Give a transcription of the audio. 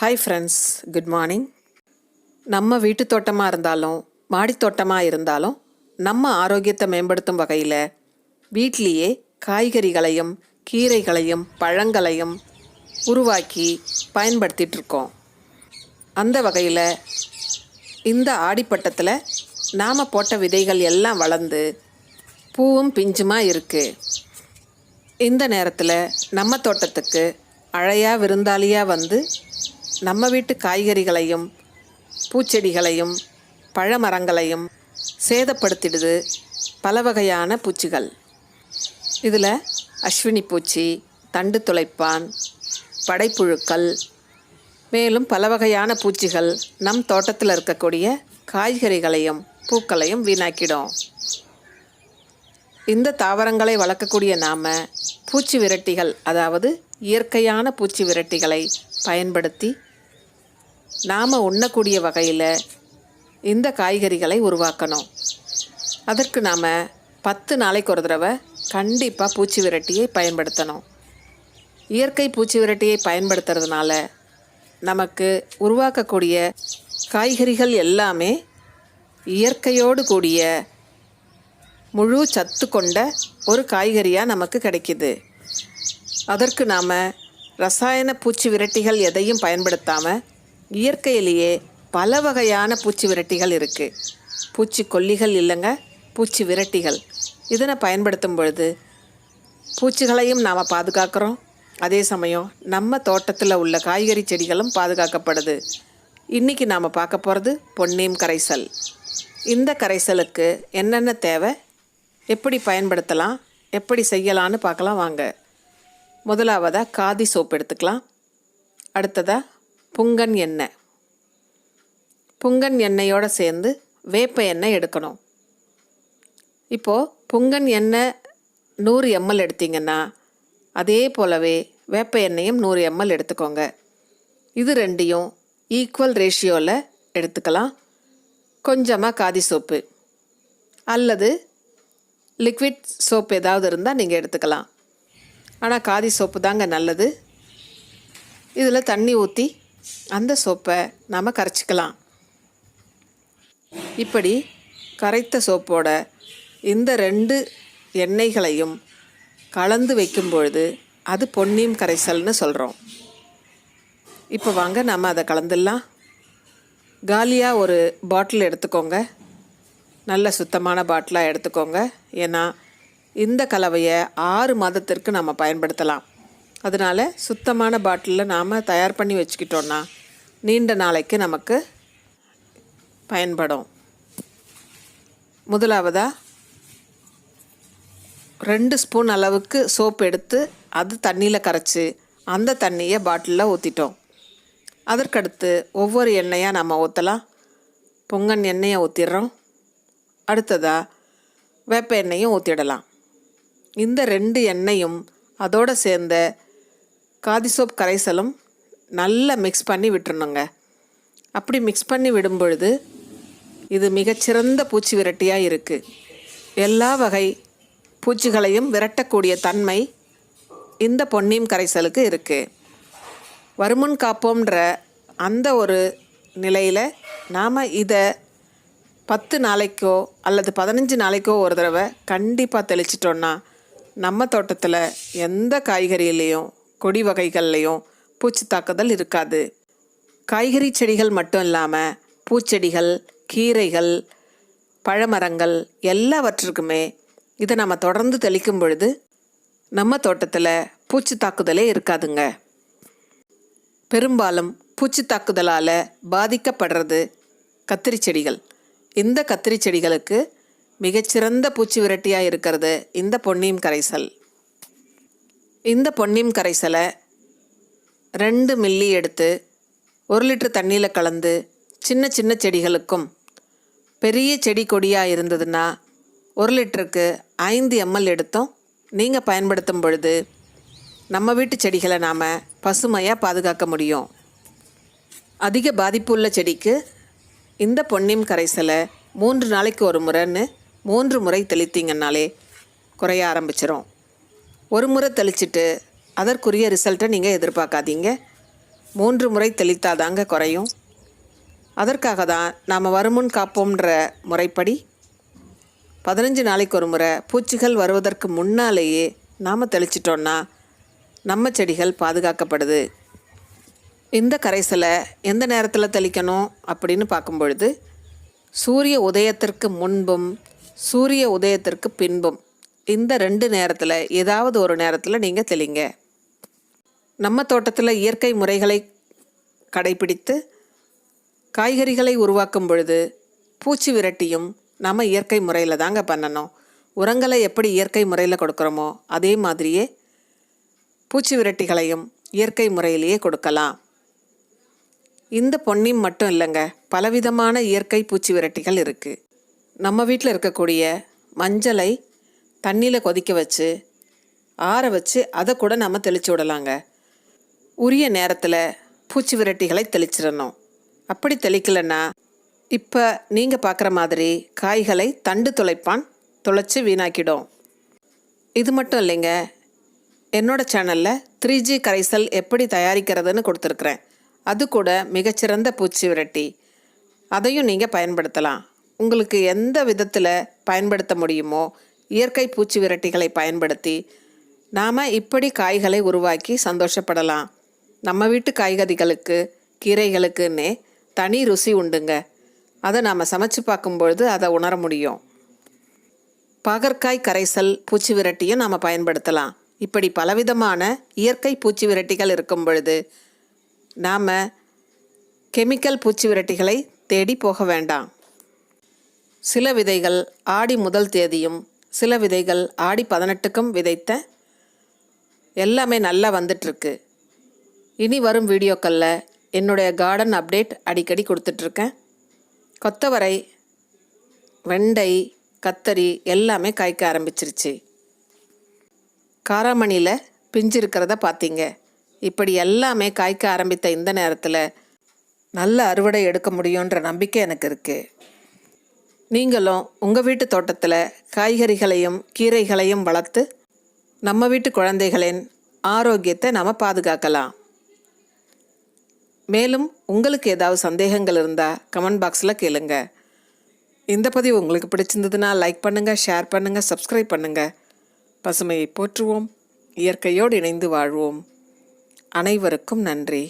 Hi friends good morning நம்ம வீட்டு தோட்டமாக இருந்தாலும் மாடி தோட்டமாக இருந்தாலும் நம்ம ஆரோக்கியத்தை மேம்படுத்தும் வகையில் வீட்டிலேயே காய்கறிகளையும் கீரைகளையும் பழங்களையும் உருவாக்கி பயன்படுத்திகிட்ருக்கோம் அந்த வகையில் இந்த ஆடிப்பட்டத்தில் நாம் போட்ட விதைகள் எல்லாம் வளர்ந்து பூவும் பிஞ்சுமா இருக்குது இந்த நேரத்தில் நம்ம தோட்டத்துக்கு அழையா விருந்தாளியாக வந்து நம்ம வீட்டு காய்கறிகளையும் பூச்செடிகளையும் பழமரங்களையும் சேதப்படுத்திடுது பல வகையான பூச்சிகள். இதில் அஸ்வினி பூச்சி தண்டு துளைப்பான் படைப்புழுக்கள் மேலும் பல வகையான பூச்சிகள் நம் தோட்டத்தில் இருக்கக்கூடிய காய்கறிகளையும் பூக்களையும் வீணாக்கிடும். இந்த தாவரங்களை வளர்க்கக்கூடிய நாம் பூச்சி விரட்டிகள் அதாவது இயற்கையான பூச்சி விரட்டிகளை பயன்படுத்தி நாம் உண்ணக்கூடிய வகையில் இந்த காய்கறிகளை உருவாக்கணும். அதற்கு நாம் பத்து நாளைக்கு ஒரு தடவை கண்டிப்பாக பூச்சி விரட்டியை பயன்படுத்தணும். இயற்கை பூச்சி விரட்டியை பயன்படுத்துறதுனால நமக்கு உருவாக்கக்கூடிய காய்கறிகள் எல்லாமே இயற்கையோடு கூடிய முழு சத்து கொண்ட ஒரு காய்கறியாக நமக்கு கிடைக்கிது. அதற்கு நாம் ரசாயன பூச்சி விரட்டிகள் எதையும் பயன்படுத்தாமல் இயற்கையிலேயே பல வகையான பூச்சி விரட்டிகள் இருக்குது பூச்சி கொல்லிகள் இல்லைங்க பூச்சி விரட்டிகள். இதனை பயன்படுத்தும் பொழுது பூச்சிகளையும் நாம் பாதுகாக்கிறோம். அதே சமயம் நம்ம தோட்டத்தில் உள்ள காய்கறி செடிகளும் பாதுகாக்கப்படுது. இன்றைக்கி நாம் பார்க்க போகிறது பொன்னியம் கரைசல். இந்த கரைசலுக்கு என்னென்ன தேவை? எப்படி பயன்படுத்தலாம்? எப்படி செய்யலான்னு பார்க்கலாம் வாங்க. முதலாவதாக காதி சோப்பு எடுத்துக்கலாம். அடுத்ததாக புங்கன் எண்ணெய். புங்கன் எண்ணெயோடு சேர்ந்து வேப்ப எண்ணெய் எடுக்கணும். இப்போது புங்கன் எண்ணெய் நூறு எம்எல் எடுத்தீங்கன்னா அதே போலவே வேப்ப எண்ணெயும் நூறு எம்எல் எடுத்துக்கோங்க. இது ரெண்டையும் ஈக்குவல் ரேஷியோவில் எடுத்துக்கலாம். கொஞ்சமாக காதி சோப்பு அல்லது லிக்விட் சோப்பு ஏதாவது இருந்தால் நீங்கள் எடுத்துக்கலாம். ஆனால் காதி சோப்பு தாங்க நல்லது. இதில் தண்ணி ஊற்றி அந்த சோப்பை நாம் கரைச்சிக்கலாம். இப்படி கரைத்த சோப்போட இந்த ரெண்டு எண்ணெய்களையும் கலந்து வைக்கும் பொழுது அது பொன்னியும் கரைசல்னு சொல்கிறோம் இப்போ வாங்க நம்ம அதை கலந்துடலாம். காலியாக ஒரு பாட்டில் எடுத்துக்கோங்க. நல்ல சுத்தமான பாட்டிலாக எடுத்துக்கோங்க. ஏன்னா இந்த கலவையை ஆறு மாதத்திற்கு நம்ம பயன்படுத்தலாம். அதனால் சுத்தமான பாட்டிலில் நாம் தயார் பண்ணி வச்சுக்கிட்டோன்னா நீண்ட நாளைக்கு நமக்கு பயன்படும். முதலாவதாக ரெண்டு ஸ்பூன் அளவுக்கு சோப் எடுத்து அது தண்ணியில் கரைச்சி அந்த தண்ணியை பாட்டிலில் ஊற்றிட்டோம் அதற்கடுத்து ஒவ்வொரு எண்ணெயாக நம்ம ஊற்றலாம் பொங்கன் எண்ணெயை ஊற்றிடுறோம் அடுத்ததாக வேப்ப எண்ணெயும் ஊற்றிடலாம் இந்த ரெண்டு எண்ணெயும் அதோடு சேர்ந்த காதி சோப் கரைசலும் நல்லா மிக்ஸ் பண்ணி விட்டுறணுங்க. அப்படி மிக்ஸ் பண்ணி விடும் பொழுது இது மிகச்சிறந்த பூச்சி விரட்டியாக இருக்குது எல்லா வகை பூச்சிகளையும் விரட்டக்கூடிய தன்மை இந்த பொன்னியும் கரைசலுக்கு இருக்குது வருமுன் காப்போம்ன்ற அந்த ஒரு நிலையில் நாம் இதை பத்து நாளைக்கோ அல்லது பதினஞ்சு நாளைக்கோ ஒரு தடவை கண்டிப்பாக தெளிச்சிட்டோன்னா நம்ம தோட்டத்தில் எந்த காய்கறியிலையும் கொடி வகைகள்லையும் பூச்சி தாக்குதல் இருக்காது. காய்கறி செடிகள் மட்டும் இல்லாமல் பூச்செடிகள் கீரைகள் பழமரங்கள் எல்லாவற்றுக்குமே இதை நம்ம தொடர்ந்து தெளிக்கும் பொழுது நம்ம தோட்டத்தில் பூச்சி தாக்குதலே இருக்காதுங்க. பெரும்பாலும் பூச்சி தாக்குதலால் பாதிக்கப்படுறது கத்திரி செடிகள். இந்த கத்திரி செடிகளுக்கு மிகச்சிறந்த பூச்சி விரட்டியாக இருக்கிறது இந்த பொன்னியும் கரைசல். இந்த பொன்னிம் கரைசலை ரெண்டு மில்லி எடுத்து ஒரு லிட்டர் தண்ணியில் கலந்து சின்ன சின்ன செடிகளுக்கும் பெரிய செடி கொடியாக இருந்ததுன்னா ஒரு லிட்டருக்கு ஐந்து எம்எல் எடுத்தோம். நீங்கள் பயன்படுத்தும் பொழுது நம்ம வீட்டு செடிகளை நாம் பசுமையாக பாதுகாக்க முடியும். அதிக பாதிப்பு உள்ள செடிக்கு இந்த பொன்னியம் கரைசலை மூன்று நாளைக்கு ஒரு முறைன்னு மூன்று முறை தெளித்தீங்கன்னாலே குறைய ஆரம்பிச்சிரும். ஒரு முறை தெளிச்சிட்டு அதற்குரிய ரிசல்ட்டை நீங்கள் எதிர்பார்க்காதீங்க. மூன்று முறை தெளித்தாதாங்க குறையும். அதற்காக தான் நாம் வருமுன் காப்போம்ன்ற முறைப்படி பதினஞ்சு நாளைக்கு ஒரு முறை பூச்சிகள் வருவதற்கு முன்னாலேயே நாம் தெளிச்சிட்டோன்னா நம்ம செடிகள் பாதுகாக்கப்படுது. இந்த கரைசலை எந்த நேரத்தில் தெளிக்கணும் அப்படின்னு பார்க்கும் பொழுது சூரிய உதயத்திற்கு முன்பும் சூரிய உதயத்திற்கு பின்பும் இந்த ரெண்டு நேரத்தில் ஏதாவது ஒரு நேரத்தில் நீங்கள் தெளிங்க. நம்ம தோட்டத்தில் இயற்கை முறைகளை கடைபிடித்து காய்கறிகளை உருவாக்கும் பொழுது பூச்சி விரட்டியும் நம்ம இயற்கை முறையில் தாங்க பண்ணணும். உரங்களை எப்படி இயற்கை முறையில் கொடுக்குறோமோ அதே மாதிரியே பூச்சி விரட்டிகளையும் இயற்கை முறையிலேயே கொடுக்கலாம். இந்த பொன்னியும் மட்டும் இல்லைங்க பலவிதமான இயற்கை பூச்சி விரட்டிகள் இருக்குது நம்ம வீட்டில் இருக்கக்கூடிய மஞ்சளை தண்ணியில் கொதிக்க வச்சு ஆற வச்சு அதை கூட நம்ம தெளிச்சு விடலாங்க. உரிய நேரத்தில் பூச்சி விரட்டிகளை தெளிச்சிடணும். அப்படி தெளிக்கலைன்னா இப்போ நீங்கள் பார்க்குற மாதிரி காய்களை தண்டு துளைப்பான் துளைச்சி வீணாக்கிடும். இது மட்டும் இல்லைங்க என்னோட சேனலில் த்ரீ ஜி கரைசல் எப்படி தயாரிக்கிறதுன்னு கொடுத்துருக்குறேன். அது கூட மிகச்சிறந்த பூச்சி விரட்டி. அதையும் நீங்கள் பயன்படுத்தலாம். உங்களுக்கு எந்த விதத்தில் பயன்படுத்த முடியுமோ இயற்கை பூச்சி விரட்டிகளை பயன்படுத்தி நாம் இப்படி காய்களை உருவாக்கி சந்தோஷப்படலாம். நம்ம வீட்டு காய்கறிகளுக்கு கீரைகளுக்குன்னே தனி ருசி உண்டுங்க. அதை நாம் சமைச்சு பார்க்கும்பொழுது அதை உணர முடியும். பாகற்காய் கரைசல் பூச்சி விரட்டியும் நாம் பயன்படுத்தலாம். இப்படி பலவிதமான இயற்கை பூச்சி விரட்டிகள் இருக்கும் பொழுது நாம் கெமிக்கல் பூச்சி விரட்டிகளை தேடி போக வேண்டாம். சில விதைகள் ஆடி முதல் தேதியும் சில விதைகள் ஆடி பதினெட்டுக்கும் விதைத்த எல்லாமே நல்லா வந்துட்டுருக்கு. இனி வரும் வீடியோக்களில் என்னுடைய கார்டன் அப்டேட் அடிக்கடி கொடுத்துட்ருக்கேன். கொத்தவரை வெண்டை கத்தரி எல்லாமே காய்க்க ஆரம்பிச்சிருச்சு. காராமணியில் பிஞ்சு இருக்கிறத பார்த்தீங்க இப்படி எல்லாமே காய்க்க ஆரம்பித்த இந்த நேரத்தில் நல்ல அறுவடை எடுக்க முடியுன்ற நம்பிக்கை எனக்கு இருக்குது நீங்களும் உங்கள் வீட்டு தோட்டத்தில் காய்கறிகளையும் கீரைகளையும் வளர்த்து நம்ம வீட்டு குழந்தைகளின் ஆரோக்கியத்தை நாம் பாதுகாக்கலாம். மேலும் உங்களுக்கு ஏதாவது சந்தேகங்கள் இருந்தால் கமெண்ட் பாக்ஸில் கேளுங்க. இந்த பதிவு உங்களுக்கு பிடிச்சிருந்ததுன்னா லைக் பண்ணுங்கள் ஷேர் பண்ணுங்கள் சப்ஸ்கிரைப் பண்ணுங்கள் பசுமையை போற்றுவோம் இயற்கையோடு இணைந்து வாழ்வோம். அனைவருக்கும் நன்றி.